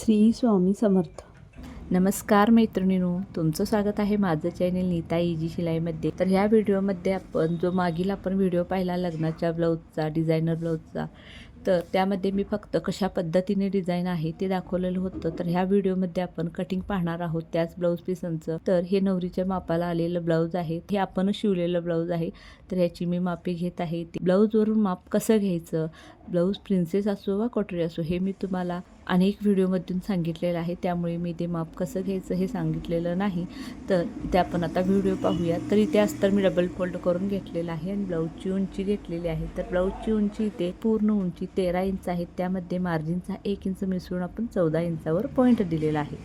श्री स्वामी समर्थ. नमस्कार मैत्रिणीनो तुमचं स्वागत आहे माझं चॅनेल नीता इजी शिलाईमध्ये. तर ह्या व्हिडिओमध्ये आपण जो मागील आपण व्हिडिओ पाहिला लग्नाच्या ब्लाऊजचा डिझायनर ब्लाऊजचा तर त्यामध्ये मी फक्त कशा पद्धतीने डिझाईन आहे ते दाखवलेलं होतं. तर ह्या व्हिडिओमध्ये आपण कटिंग पाहणार आहोत त्याच ब्लाऊज पिसांचं तर हे नवरीच्या मापाला आलेलं ब्लाऊज आहे हे आपणच शिवलेलं ब्लाऊज आहे. तर ह्याची मी मापे घेत आहे. ब्लाऊजवरून माप कसं घ्यायचं? ब्लाऊज प्रिन्सेस असो वा कटोरी असो हे मी तुम्हाला अनेक व्हिडिओमधून सांगितलेलं आहे. त्यामुळे मी ते माप कसं घ्यायचं हे सांगितलेलं नाही. तर ते आपण आता व्हिडिओ पाहूया तर इथे अस्तर मी डबल फोल्ड करून घेतलेला आहे आणि ब्लाऊजची उंची घेतलेली आहे. तर ब्लाऊजची उंची इथे पूर्ण उंची तेरा इंच आहे. त्यामध्ये मार्जिनचा एक इंच मिसळून आपण चौदा इंचावर पॉईंट दिलेला आहे.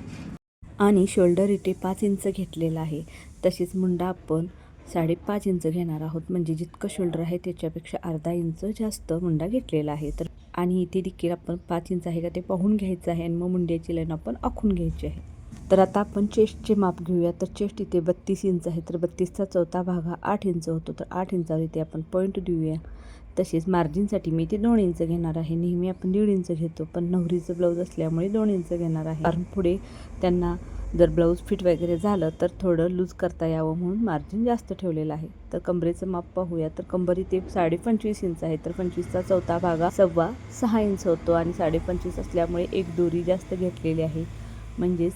आणि शोल्डर इथे पाच इंच घेतलेला आहे. तसेच मुंडा आपण साडेपाच इंच घेणार आहोत. म्हणजे जितकं शोल्डर आहे त्याच्यापेक्षा अर्धा इंच जास्त मुंडा घेतलेला आहे. तर आणि इथे देखील आपण पाच इंच आहे का ते पाहून घ्यायचं आहे. आणि मग मुंड्याची लाईन आपण आखून घ्यायची आहे. तर आता आपण चेस्टचे माप घेऊया. तर चेस्ट इथे बत्तीस इंच आहे. तर बत्तीसचा चौथा भाग हा आठ इंच होतो. तर आठ इंचावर इथे आपण पॉईंट देऊया. तसेच मार्जिनसाठी मी इथे दोन इंच घेणार आहे. नेहमी आपण दीड इंच घेतो. पण नवरीचं ब्लाऊज असल्यामुळे दोन इंच घेणार आहे. कारण पुढे त्यांना जर ब्लाऊज फिट वगैरे झालं तर थोडं लूज करता यावं म्हणून मार्जिन जास्त ठेवलेलं आहे. तर कमरेचं माप पाहूया. तर कंबरी ते साडे पंचवीस इंच आहे. तर पंचवीसचा चौथा भागा सव्वा सहा इंच होतो आणि साडे पंचवीस असल्यामुळे एक दोरी जास्त घेतलेली आहे. म्हणजेच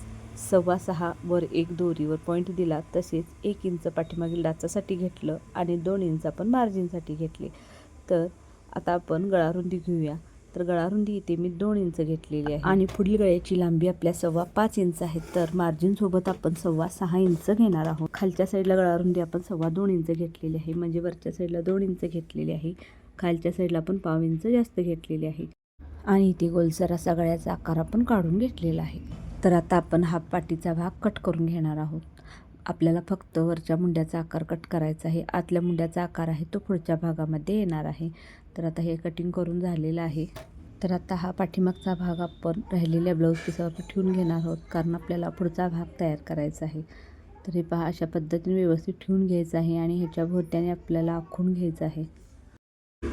सव्वा सहा वर एक दोरीवर पॉईंट दिला तसेच एक इंच पाठीमागील डाचासाठी घेतलं आणि दोन इंच आपण मार्जिनसाठी घेतले. तर आता आपण गळारुंदी घेऊया. तर गळारुंदी इथे मी दोन इंच घेतलेली आहे. आणि पुढील गळ्याची लांबी आपल्या सव्वा पाच इंच आहे. तर मार्जिन सोबत आपण सव्वा सहा इंच घेणार आहोत. खालच्या साईडला गळारुंदी आपण सव्वा दोन इंच घेतलेली आहे. म्हणजे वरच्या साईडला दोन इंच घेतलेली आहे. खालच्या साईडला आपण पाव इंच जास्त घेतलेली आहे. आणि इथे गोलसर असा गळ्याचा आकार आपण काढून घेतलेला आहे. तर आता आपण हा पाठीचा भाग कट करून घेणार आहोत. आपल्याला फक्त वरच्या मुंड्याचा आकार कट करायचा आहे. आतल्या मुंड्याचा आकार आहे तो पुढच्या भागामध्ये येणार आहे. तर आता हे कटिंग करून झालेलं आहे. तर आता हा पाठीमागचा भाग आपण राहिलेल्या ब्लाऊज पिसावर ठेवून घेणार आहोत. कारण आपल्याला पुढचा भाग तयार करायचा आहे. तर हे पहा अशा पद्धतीने व्यवस्थित ठेवून घ्यायचं आहे आणि ह्याच्या भोवत्याने आपल्याला आखून घ्यायचं आहे.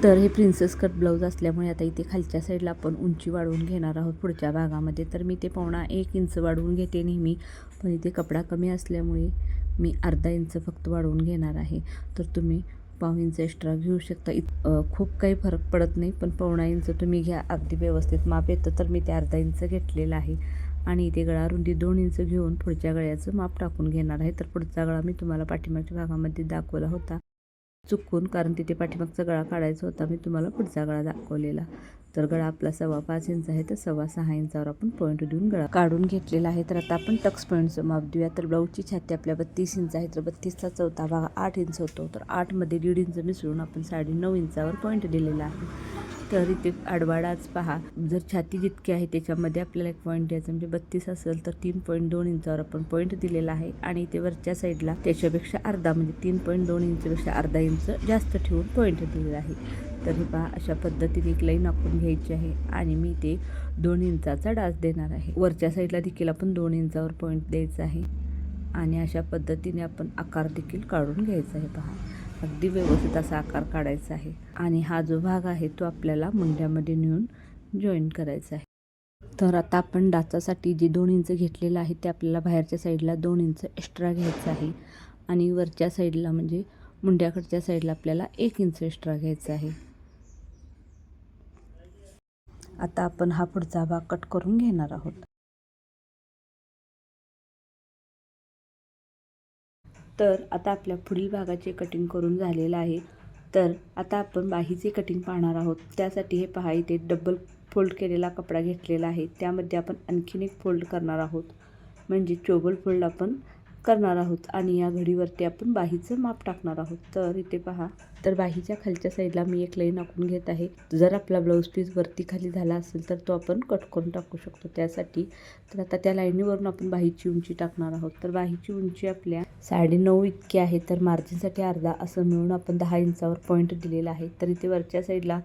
तर हे प्रिन्सेस कट ब्लाऊज असल्यामुळे आता इथे खालच्या साईडला आपण उंची वाढवून घेणार आहोत पुढच्या भागामध्ये. तर मी ते पावणा एक इंच वाढवून घेते नेहमी पण इथे कपडा कमी असल्यामुळे मी अर्धा इंच फक्त वाढवून घेणार आहे. तर तुम्ही पाव इंच एक्स्ट्रा घेऊ शकता. इत खूप काही फरक पडत नाही पण पावणा इंच तुम्ही घ्या. अगदी व्यवस्थित माप येतं तर मी ते अर्धा इंच घेतलेलं आहे. आणि इथे गळा रुंदी दोन इंच घेऊन पुढच्या गळ्याचं माप टाकून घेणार आहे. तर पुढचा गळा मी तुम्हाला पाठीमागच्या भागामध्ये दाखवला होता. चुकून कारण तिथे पाठीमागचा गळा काढायचा होता मी तुम्हाला पुढचा गळा दाखवलेला. तर गळा आपला सव्वा पाच इंच आहे तर सव्वा सहा इंचावर आपण पॉईंट देऊन गळा काढून घेतलेला आहे. तर आता आपण टक्स पॉईंटचं माप देऊया. तर ब्लाऊजची छाती आपल्या बत्तीस इंच आहे तर बत्तीसचा चौथा भाग आठ इंच होतो. तर आठमध्ये दीड इंच मिसळून आपण साडे नऊ इंचावर पॉईंट दिलेला आहे. तर इथे आडवाडाच पहा. जर छाती जितकी आहे त्याच्यामध्ये आपल्याला एक पॉईंट द्यायचा म्हणजे बत्तीस असेल तर तीन पॉईंट दोन इंचावर आपण पॉईंट दिलेला आहे. आणि इथे वरच्या साईडला त्याच्यापेक्षा अर्धा म्हणजे तीन पॉईंट दोन इंचपेक्षा अर्धा इंच जास्त ठेवून पॉईंट दिलेला आहे. तर हे पहा अशा पद्धतीने एक लाईन आखून घ्यायची आहे आणि मी ते दोन इंचाचा डास देणार आहे. वरच्या साईडला देखील आपण दोन इंचावर पॉईंट द्यायचा आहे. आणि अशा पद्धतीने आपण आकार देखील काढून घ्यायचा आहे पहा. अगदी व्यवस्थित असा आकार काढायचा आहे. आणि हा जो भाग आहे तो आपल्याला मुंड्यामध्ये नेऊन जॉईन करायचा आहे. तर आता आपण डाचासाठी जे दोन इंच घेतलेलं आहे ते आपल्याला बाहेरच्या साईडला दोन इंच एक्स्ट्रा घ्यायचं आहे. आणि वरच्या साईडला म्हणजे मुंड्याकडच्या साईडला आपल्याला एक इंच एक्स्ट्रा घ्यायचा आहे. आता आपण हा पुढचा भाग कट करून घेणार आहोत. तर आता आपल्या पुढील भागाचे कटिंग करून झालेलं आहे. तर आता आपण बाहीचे कटिंग पाहणार आहोत. त्यासाठी हे पहा इथे डबल फोल्ड केलेला कपडा घेतलेला आहे. त्यामध्ये आपण आणखीन एक फोल्ड करणार आहोत. म्हणजे चोबल फोल्ड आपण करणार आहोत आणि या घडीवरती आपण बाहीचं माप टाकणार आहोत. तर इथे पहा. तर बाहीच्या खालच्या साईडला मी एक लाईन आखून घेत आहे. जर आपला ब्लाऊज पीस वरती खाली झाला असेल तर तो आपण कट करून टाकू शकतो त्यासाठी. तर आता त्या लाईनीवरून आपण बाहीची उंची टाकणार आहोत. तर बाहीची उंची आपल्या साडेनऊ इतकी आहे. तर मार्जिनसाठी अर्धा असं मिळून आपण दहा इंचावर पॉईंट दिलेला आहे. तर इथे वरच्या साईडला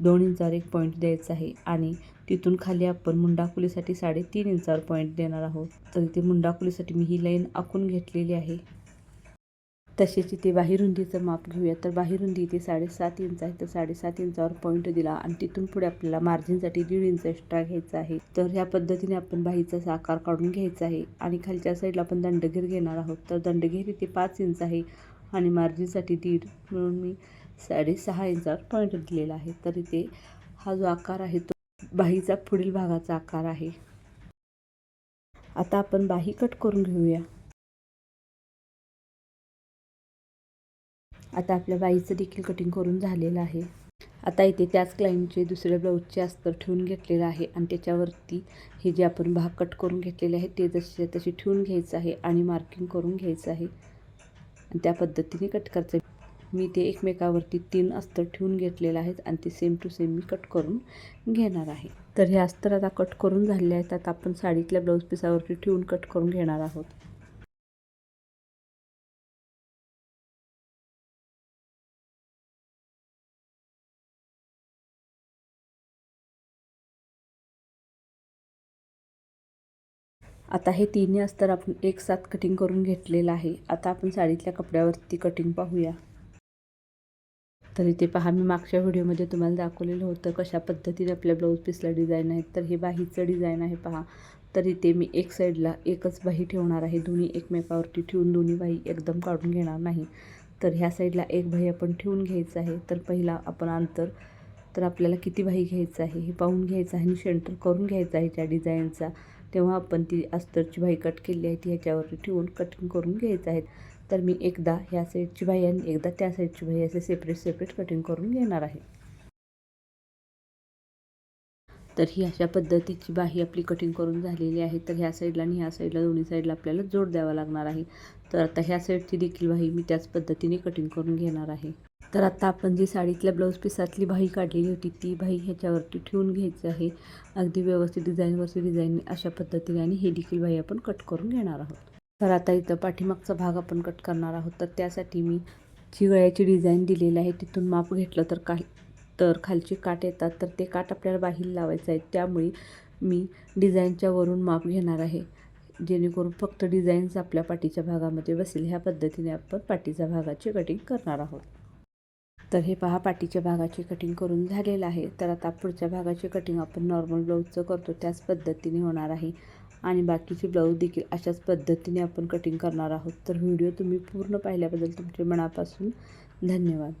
दोन इंचावर एक पॉईंट द्यायचा आहे. आणि तिथून खाली आपण मुंडाकुलीसाठी साडेतीन इंचावर पॉईंट देणार आहोत. तर इथे मुंडाकुलीसाठी मी ही लाईन आखून घेतलेली आहे. तसेच इथे बाहिरुंदीचं माप घेऊया. तर बाहिरुंदी इथे साडेसात इंच आहे. तर साडेसात इंचावर पॉईंट दिला आणि तिथून पुढे आपल्याला मार्जिनसाठी दीड इंच एक्स्ट्रा घ्यायचा आहे. तर ह्या पद्धतीने आपण बाहीचा आकार काढून घ्यायचा आहे आणि खालच्या साईडला आपण दंडगीर घेणार आहोत. तर दंडगीर इथे पाच इंच आहे आणि मार्जिनसाठी दीड म्हणून मी साडेसहा इंचावर पॉईंट दिलेला आहे. तर इथे हा जो आकार आहे तो बाहीचा पुढील भागाचा आकार आहे. आता आपण बाही कट करून घेऊया. आता आपल्या बाईचं देखील कटिंग करून झालेलं आहे. आता इथे त्याच क्लाइंटचे दुसऱ्या ब्लाऊजचे अस्तर ठेवून घेतलेलं आहे आणि त्याच्यावरती हे जे आपण भाग कट करून घेतलेले आहे ते जसे तसे ठेवून घ्यायचं आहे आणि मार्किंग करून घ्यायचं आहे. आणि त्या पद्धतीने कट करायचं मी ते एकमेकावरती तीन अस्तर ठेवून घेतलेले आहेत आणि ते सेम टू सेम मी कट करून घेणार आहे. तर हे अस्तर आता कट करून झालेले आहेत. आता आपण साडीतल्या ब्लाऊज पिसावरती ठेवून कट करून घेणार आहोत. आता हे तिन्ही अस्तर आपण एक साथ कटिंग करून घेतलेलं आहे. आता आपण साडीतल्या कपड्यावरती कटिंग पाहूया. तर इथे पहा मी मागच्या व्हिडिओमध्ये तुम्हाला दाखवलेलं होतं कशा पद्धतीने आपल्या ब्लाऊज पीसला डिझाईन आहे तर हे बाहीचं डिझाईन आहे पहा. तर इथे मी एक साईडला एकच बाही ठेवणार आहे. दोन्ही एकमेकावरती ठेवून दोन्ही बाही एकदम काढून घेणार नाही. तर ह्या साईडला एक बाही आपण ठेवून घ्यायचं आहे. तर पहिला आपण अंतर तर आपल्याला किती बाही घ्यायचं आहे हे पाहून घ्यायचं आहे आणि सेंटर करून घ्यायचं आहे त्या डिझाईनचा तेव्हा आपण ती अस्तरची बाही कट केली आहे ती ह्याच्यावरती ठेवून कटिंग करून घ्यायचं आहे. तर मी एकदा ह्या साईडची बाई आणि एकदा त्या साईडची बाई असे सेपरेट सेपरेट कटिंग करून घेणार आहे. तर ही अशा पद्धतीची बाही आपली कटिंग करून झालेली आहे. तर ह्या साईडला आणि ह्या साईडला दोन्ही साईडला आपल्याला जोड द्यावा लागणार आहे. तर आता ह्या साईडची देखील बाही मी त्याच पद्धतीने कटिंग करून घेणार आहे. तर आता आपण जी साडीतल्या ब्लाऊज पिसातली बाही काढलेली होती ती बाही ह्याच्यावरती ठेवून घ्यायची आहे. अगदी व्यवस्थित डिझाईनवरची डिझाईन अशा पद्धतीने आणि ही देखील बाही आपण कट करून घेणार आहोत. तर आता इथं पाठीमागचा भाग आपण कट करणार आहोत. तर त्यासाठी मी जी गळ्याची डिझाईन दिलेली आहे तिथून माप घेतलं तर का तर खालचे काट येतात. तर ते काट आपल्याला बाहेर लावायचं आहे. त्यामुळे मी डिझाईनच्या वरून माप घेणार आहे. जेणेकरून फक्त डिझाईन्स आपल्या पाठीच्या भागामध्ये बसेल. ह्या पद्धतीने आपण पाठीच्या भागाची कटिंग करणार आहोत. तर हे पहा पाठीच्या भागाची कटिंग करून झालेलं आहे. तर आता पुढच्या भागाची कटिंग आपण नॉर्मल ब्लाऊजचं करतो. त्याच पद्धतीने होणार आहे. आणि बाकीचे ब्लाऊज देखील अशाच पद्धतीने आपण कटिंग करणार आहोत. तर व्हिडिओ तुम्ही पूर्ण पाहिल्याबद्दल तुमचे मनापासून धन्यवाद.